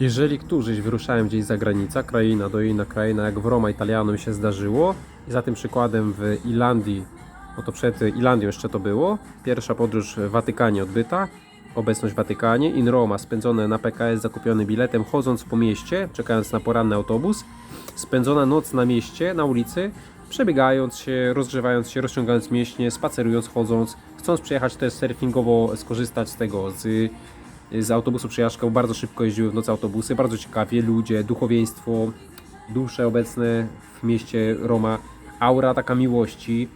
Jeżeli którzyś wyruszają gdzieś za granicę, kraina do inna kraina, jak w Roma Italianom się zdarzyło, i za tym przykładem w Irlandii, bo to przed Irlandią jeszcze to było, pierwsza podróż w Watykanie odbyta, obecność w Watykanie, in Roma spędzone na PKS zakupiony biletem, chodząc po mieście, czekając na poranny autobus, spędzona noc na mieście, na ulicy, przebiegając się, rozgrzewając się, rozciągając mięśnie, spacerując, chodząc, chcąc przejechać też surfingowo, skorzystać z tego, z, z autobusu przejażdżką, bardzo szybko jeździły w nocy autobusy, bardzo ciekawie, ludzie, duchowieństwo, dusze obecne w mieście Roma, aura taka miłości,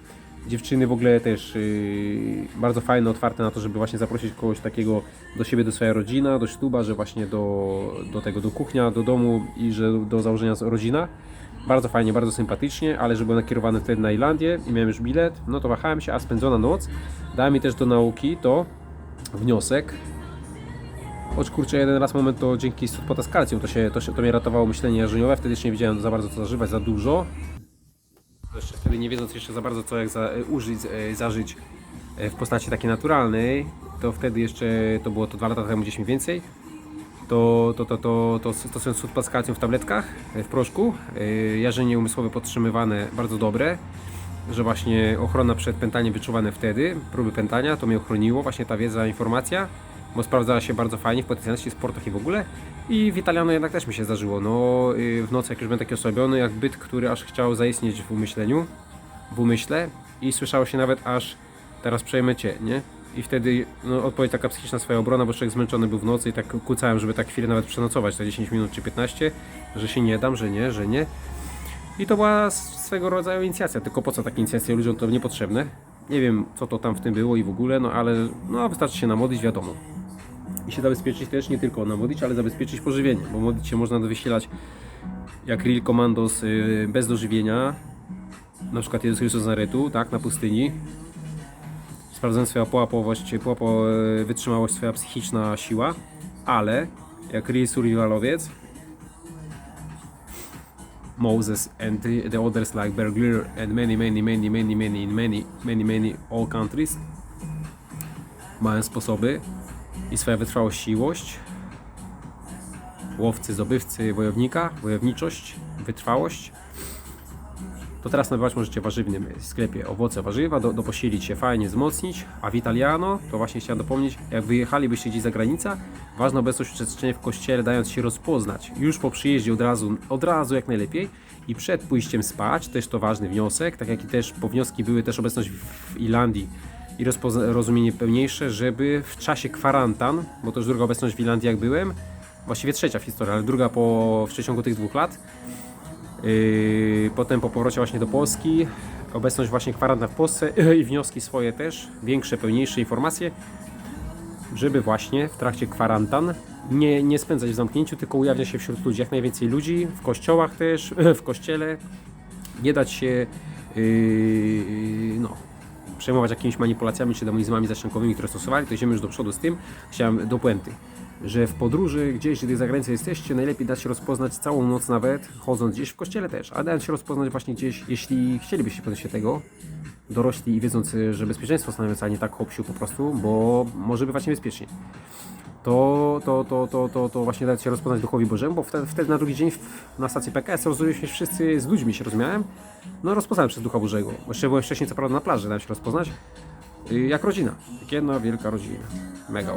dziewczyny w ogóle też yy, bardzo fajne, otwarte na to, żeby właśnie zaprosić kogoś takiego do siebie, do swojej rodzina, do śluba, że właśnie do, do tego, do kuchnia, do domu i że do założenia rodzina. Bardzo fajnie, bardzo sympatycznie, ale że byłem nakierowany wtedy na Irlandię i miałem już bilet, no to wahałem się, a spędzona noc dała mi też do nauki to wniosek, Choć kurczę, jeden raz moment to dzięki Sudpota z to, się, to, się, to mnie ratowało myślenie jarzeniowe, wtedy jeszcze nie wiedziałem za bardzo co zażywać, za dużo. Jeszcze wtedy nie wiedząc jeszcze za bardzo co jak za, e, użyć, e, zażyć e, w postaci takiej naturalnej, to wtedy jeszcze, to było to dwa lata temu gdzieś mniej więcej, to, to, to, to, to stosując Sudpat z w tabletkach, w proszku, jarzenie umysłowe podtrzymywane bardzo dobre, że właśnie ochrona przed pętaniem wyczuwane wtedy, próby pętania, to mnie ochroniło, właśnie ta wiedza, informacja, bo sprawdzała się bardzo fajnie w potencjalności sportach i w ogóle. I w Italiano jednak też mi się zdarzyło. No, y, w nocy jak już byłem taki osłabiony, jak byt, który aż chciał zaistnieć w umyśleniu, w umyśle i słyszało się nawet aż teraz przejmę cię, nie? I wtedy no, odpowiedź taka psychiczna swoja obrona, bo człowiek zmęczony był w nocy i tak kucałem, żeby tak chwilę nawet przenocować, te 10 minut czy 15, że się nie dam, że nie, że nie. I to była swego rodzaju inicjacja, tylko po co takie inicjacje ludziom to niepotrzebne. Nie wiem co to tam w tym było i w ogóle, no ale no, wystarczy się namodlić, wiadomo. I się zabezpieczyć też nie tylko namodlić, ale zabezpieczyć pożywienie, bo modlić się można wysilać jak Real Commandos y, bez dożywienia, na przykład Jezus Chrystus z Nazaretu, tak, na pustyni, sprawdzając swoją połapowość, połapo, y, wytrzymałość, swoja psychiczna siła, ale jak Real Survivalowiec, Moses and the, the others like Berglir and many, many, many, many, many, in many, many, many all countries mają sposoby i swoja wytrwałość, łowcy, zdobywcy, wojownika, wojowniczość, wytrwałość. To teraz nabywać możecie w warzywnym sklepie owoce, warzywa, do, do posilić się fajnie, wzmocnić. A w Italiano, to właśnie chciałem dopomnieć, jak wyjechalibyście gdzieś za granicę, ważna obecność uczestniczenia w kościele, dając się rozpoznać. Już po przyjeździe od razu, od razu jak najlepiej. I przed pójściem spać, też to ważny wniosek, tak jak i też po wnioski były też obecność w Irlandii i rozumienie pełniejsze, żeby w czasie kwarantan, bo to już druga obecność w Irlandii jak byłem, właściwie trzecia w historii, ale druga po, w przeciągu tych dwóch lat, Yy, potem po powrocie właśnie do Polski, obecność właśnie kwarantan w Polsce i wnioski swoje też, większe, pełniejsze informacje, żeby właśnie w trakcie kwarantan nie, nie spędzać w zamknięciu, tylko ujawnia się wśród ludzi jak najwięcej ludzi, w kościołach też, w kościele, nie dać się yy, no, przejmować jakimiś manipulacjami czy demonizmami zasięgowymi, które stosowali, to idziemy już do przodu z tym, chciałem do puenty że w podróży gdzieś, gdy za granicą jesteście, najlepiej dać się rozpoznać całą noc nawet, chodząc gdzieś w kościele też, a dając się rozpoznać właśnie gdzieś, jeśli chcielibyście podejść się tego, dorośli i wiedząc, że bezpieczeństwo stanowi a nie tak hopsiu po prostu, bo może bywać niebezpiecznie. To, to, to, to, to, to właśnie dać się rozpoznać Duchowi Bożemu, bo wtedy, wtedy na drugi dzień na stacji PKS rozumieliśmy się wszyscy z ludźmi, się rozumiałem. No rozpoznałem przez Ducha Bożego. Jeszcze byłem wcześniej co prawda na plaży, dałem się rozpoznać. Y, Jak rodzina. Jak jedna wielka rodzina. Mega.